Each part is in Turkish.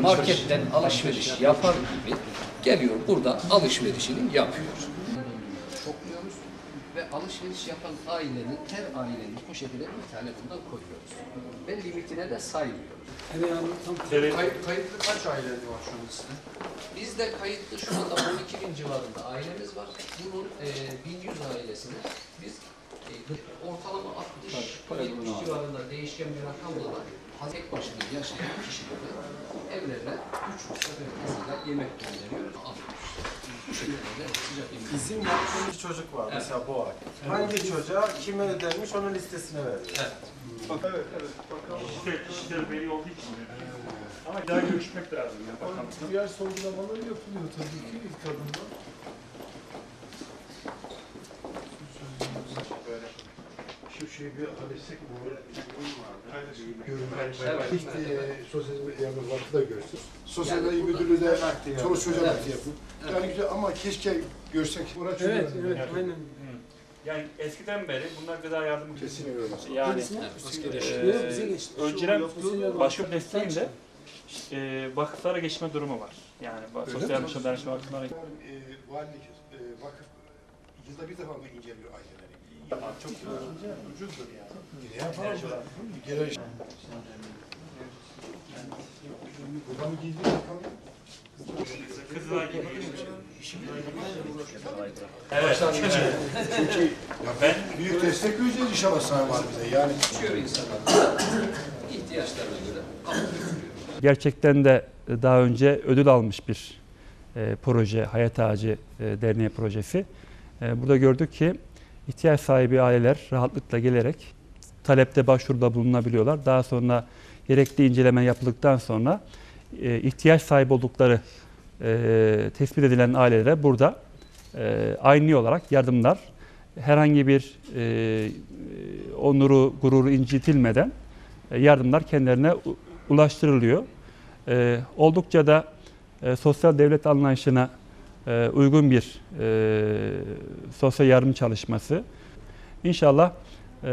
marketten alışveriş yapar gibi geliyor burada alışverişini yapıyor. Çokluyoruz ve alışveriş yapan ailenin, her ailenin poşetine bir tane bundan koyuyoruz. Ve limitine de saymıyoruz. Kayıt, kayıtlı kaç aile var şu an sizde? Bizde kayıtlı şu anda 12 bin civarında ailemiz var. Bunun e, 1100 ailesine biz ortalama 60-70 civarında değişken bir rakamla da tek başına yaşayan kişileri evlerine 3 hafta ve mesela yemek gönderiyoruz, alıyoruz. Bu şekilde de sıcak yemek. Bizim yaptığımız çocuk var mesela bu ay. Hangi çocuğa kime ödenmiş onun listesine veriyor. Evet. Bak evet evet. Bakalım. İşte kişiler belli olduğu için. Ama bir daha görüşmek lazım ya bakalım. Diğer sorgulamalar yapılıyor tabii ki ilk adımda. Şu şeyi bir halletsek mi? Görün Evet. İlk e, sosyal yardım vakfı da görsün. Sosyal Yani yani müdürlüğü de yani. çoluk çocuğa Evet. vakti yapın. Yani güzel ama keşke görsek. Evet evet aynen. Yani eskiden beri bunlar gıda yardımı Kesin. Yani e, geçti. önceden başka desteğinde e, vakıflara geçme durumu var. Yani Öyle sosyal mi? yardım danışma vakıflara E, valilik, e, vakıf e, yılda bir defa mı inceliyor aileleri? Çok ucuzdur yani. Ne yapalım? Bir kere Burada mı gizli bakalım? Evet. Çünkü ya ben büyük destek göreceğiz inşallah sana var bize. Yani Çıkıyor insanlar ihtiyaçlarına göre. Gerçekten de daha önce ödül almış bir e, proje, Hayat Ağacı e, Derneği projesi. E, burada gördük ki ihtiyaç sahibi aileler rahatlıkla gelerek talepte başvuruda bulunabiliyorlar. Daha sonra gerekli inceleme yapıldıktan sonra e, ihtiyaç sahibi oldukları e, tespit edilen ailelere burada e, aynı olarak yardımlar herhangi bir e, onuru, gururu incitilmeden e, yardımlar kendilerine ulaştırılıyor. E, oldukça da e, sosyal devlet anlayışına e, uygun bir e, sosyal yardım çalışması. İnşallah e,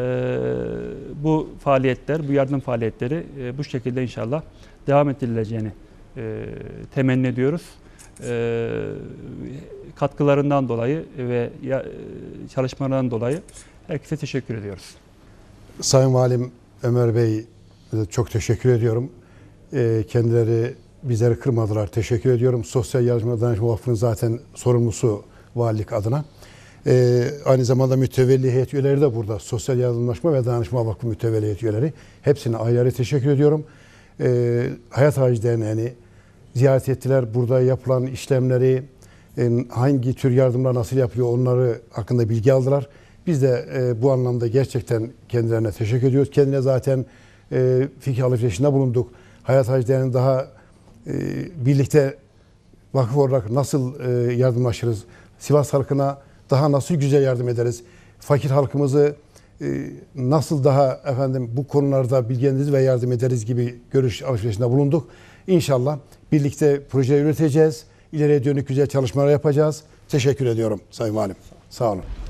bu faaliyetler, bu yardım faaliyetleri e, bu şekilde inşallah devam ettirileceğini e, temenni ediyoruz. E, katkılarından dolayı ve ya, e, çalışmalarından dolayı herkese teşekkür ediyoruz. Sayın Valim Ömer Bey çok teşekkür ediyorum. Ee, Kendileri bizleri kırmadılar. Teşekkür ediyorum. Sosyal Yardım Danışma Vakfı'nın zaten sorumlusu valilik adına. Ee, aynı zamanda mütevelli heyet üyeleri de burada. Sosyal Yardımlaşma ve Danışma Vakfı mütevelli heyet üyeleri. Hepsine ayrı teşekkür ediyorum. Ee, Hayat Ağacı Derneği'ni ziyaret ettiler. Burada yapılan işlemleri, e, hangi tür yardımlar nasıl yapıyor onları hakkında bilgi aldılar. Biz de e, bu anlamda gerçekten kendilerine teşekkür ediyoruz. Kendine zaten e, fikir alışverişinde bulunduk. Hayat Hacı Derneği'nin daha birlikte vakıf olarak nasıl e, yardımlaşırız? Sivas halkına daha nasıl güzel yardım ederiz? Fakir halkımızı e, nasıl daha efendim bu konularda bilgilendiririz ve yardım ederiz gibi görüş alışverişinde bulunduk. İnşallah birlikte proje üreteceğiz. İleriye dönük güzel çalışmalar yapacağız. Teşekkür ediyorum Sayın Valim. Sağ olun.